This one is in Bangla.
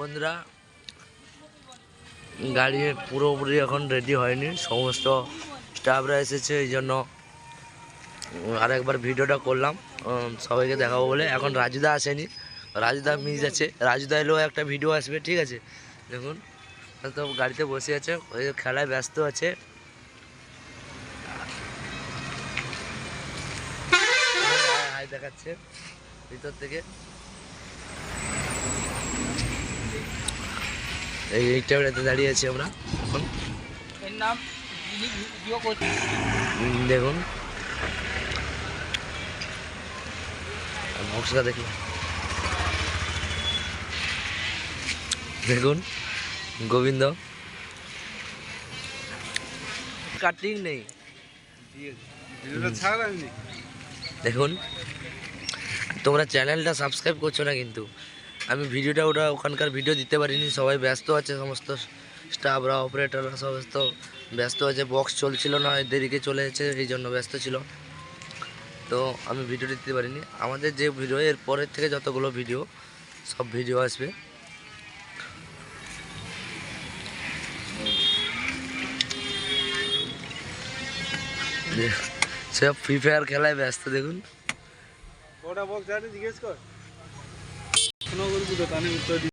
বন্ধুরা, গাড়ি পুরোপুরি এখন রেডি হয়নি, সমস্ত স্টাফরা এসেছে, এই জন্য আরেকবার ভিডিওটা করলাম সবাইকে দেখাবো বলে। এখন রাজুদা আসেনি, রাজুদা মিস আছে, রাজুদা এলেও একটা ভিডিও আসবে, ঠিক আছে? দেখুন, তো গাড়িতে বসে আছে, ওই খেলায় ব্যস্ত আছে। হাই দেখাচ্ছে, ভিতর থেকে। এই এইটাতে দাঁড়িয়ে আছি আমরা এখন। এর নাম যিনি ভিডিও করছে। উম, দেখুন। বক্সটা দেখুন। দেখুন গোবিন্দ। কাটিং নেই। দেখুন। তোমরা চ্যানেলটা সাবস্ক্রাইব করছ না কিন্তু। আমি ভিডিওটা ওটা ওখানকার ভিডিও দিতে পারিনি, সবাই ব্যস্ত আছে, সমস্ত স্টাফরা, অপারেটররা, সমস্ত ব্যস্ত আছে বক্স চলছিল না দেরিকে চলে এসেছে, এই জন্য ব্যস্ত ছিল। তো আমি ভিডিও দিতে পারিনি। আমাদের যে ভিডিও, এর পরের থেকে যতগুলো ভিডিও, সব ভিডিও আসবে। সব ফ্রি ফায়ার খেলায় ব্যস্ত, দেখুন। বক্স জিজ্ঞেস কর। কোনো করবি তো তাহলে উত্তর